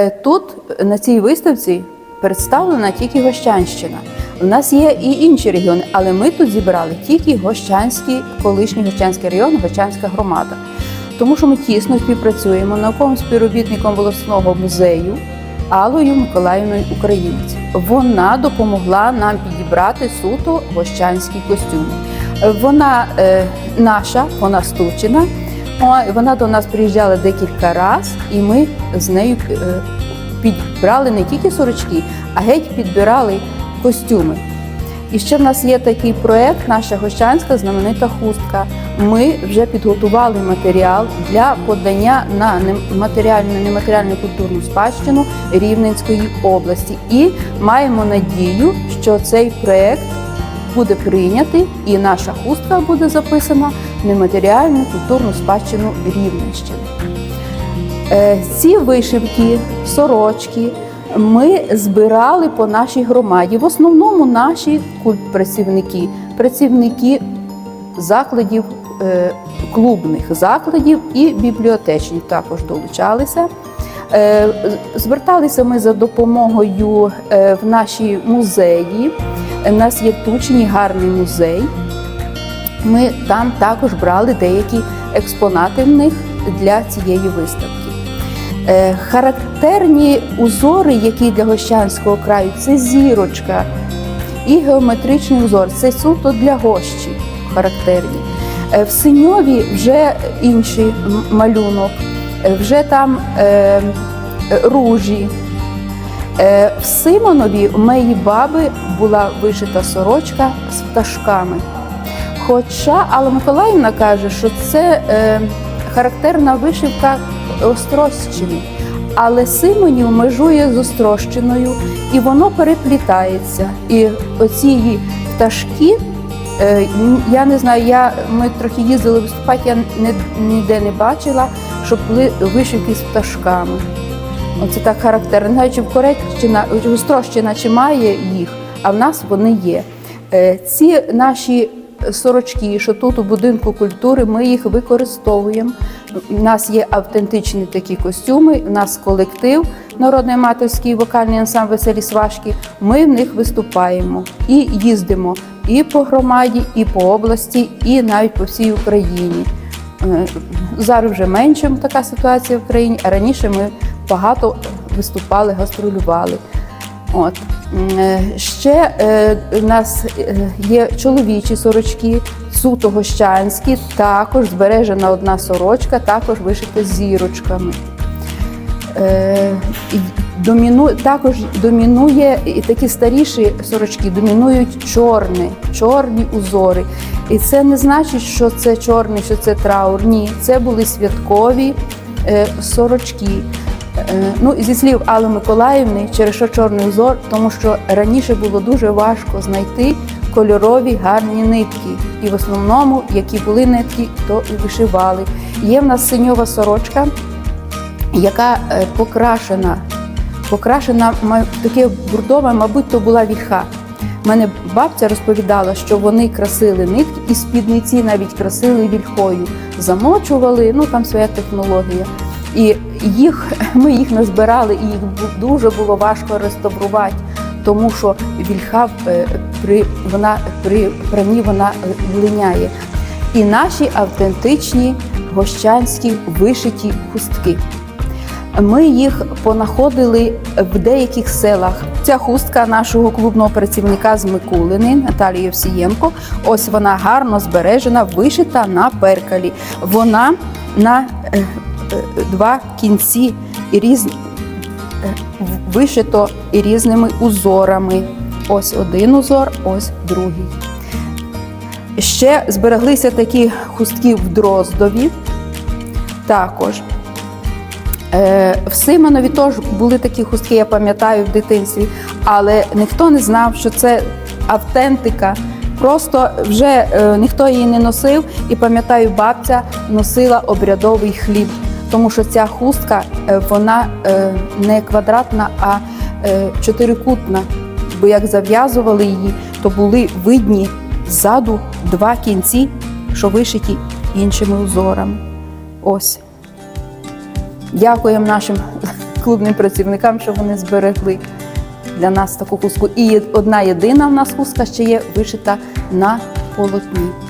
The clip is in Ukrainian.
Е, Тут на цій виставці представлена тільки Гощанщина. У нас є і інші регіони, але ми тут зібрали тільки Гощанський, колишній Гощанський район, Гощанська громада. Тому що ми тісно співпрацюємо науковим співробітником волосного музею Аллою Миколаївною Українець. Вона допомогла нам підібрати суто гощанські костюми. Е, Вона е, наша, вона стучена. Вона до нас приїжджала декілька разів, і ми з нею е, підбрали не тільки сорочки, а геть підбирали костюми. І ще в нас є такий проект, наша гощанська знаменита хустка. Ми вже підготували матеріал для подання на матеріальну нематеріальну культурну спадщину Рівненської області. І маємо надію, що цей проект буде прийнятий, і наша хустка буде записана нематеріальну культурну спадщину Рівненщини. Е, Ці вишивки, сорочки ми збирали по нашій громаді. В основному наші культпрацівники, працівники закладів, е, клубних закладів і бібліотечні також долучалися. Е, Зверталися ми за допомогою в наші музеї. У нас є Тучний гарний музей. Ми там також брали деякі експонати в них для цієї виставки. Е, Характерні узори, які для Гощанського краю, це зірочка і геометричний узор. Це суто для гощі характерні. Е, В Синьові вже інший малюнок, е, вже там е, ружі. В Симонові у моєї баби була вишита сорочка з пташками. Хоча Алла Миколаївна каже, що це е, характерна вишивка Острощини, але Симонів межує з Острощиною, і воно переплітається. І оці її пташки, е, я не знаю, я, ми трохи їздили виступати, я не, ніде не бачила, щоб були вишивки з пташками. Оце так характерно. Не знаю, чи в Кореччина, Острощина чи має їх, а в нас вони є. Е, Ці наші сорочки, що тут у будинку культури, ми їх використовуємо. У нас є автентичні такі костюми, у нас колектив народний аматорський вокальний ансамбль «Веселі сважки». Ми в них виступаємо і їздимо і по громаді, і по області, і навіть по всій Україні. Е, Зараз вже менше така ситуація в країні, а раніше ми багато виступали, гастролювали. От. Е, Ще е, у нас е, є чоловічі сорочки, суто гощанські, також збережена одна сорочка, також вишита зірочками. Е, Доміну, також домінує і такі старіші сорочки, домінують чорні, чорні узори. І це не значить, що це чорний, що це траур. Ні, це були святкові е, сорочки. Е, Ну, зі слів Алли Миколаївни, через що чорний узор, тому що раніше було дуже важко знайти кольорові гарні нитки. І в основному, які були нитки, то і вишивали. Є в нас синьова сорочка, яка е, покрашена, покрашена таке бурдове, мабуть, то була вільха. У мене бабця розповідала, що вони красили нитки і спідниці навіть красили вільхою, замочували, ну там своя технологія. І їх ми їх назбирали, і їх дуже було важко реставрувати, тому що вільха е, при вона при пранні вона е, линяє. І наші автентичні гощанські вишиті хустки. Ми їх понаходили в деяких селах. Ця хустка нашого клубного працівника з Микулини Наталії Овсієнко. Ось вона гарно збережена, вишита на перкалі. Вона на е, два кінці і різ... е, вишито і різними узорами. Ось один узор, ось другий. Ще збереглися такі хустки в Дроздові. Також Е, В Симонові теж були такі хустки, я пам'ятаю в дитинстві, але ніхто не знав, що це автентика. Просто вже е, ніхто її не носив, і пам'ятаю, бабця носила обрядовий хліб, тому що ця хустка е, вона е, не квадратна, а е, чотирикутна. Бо як зав'язували її, то були видні ззаду два кінці, що вишиті іншими узорами. Ось. Дякуємо нашим клубним працівникам, що вони зберегли для нас таку хустку. І одна єдина в нас хустка ще є вишита на полотні.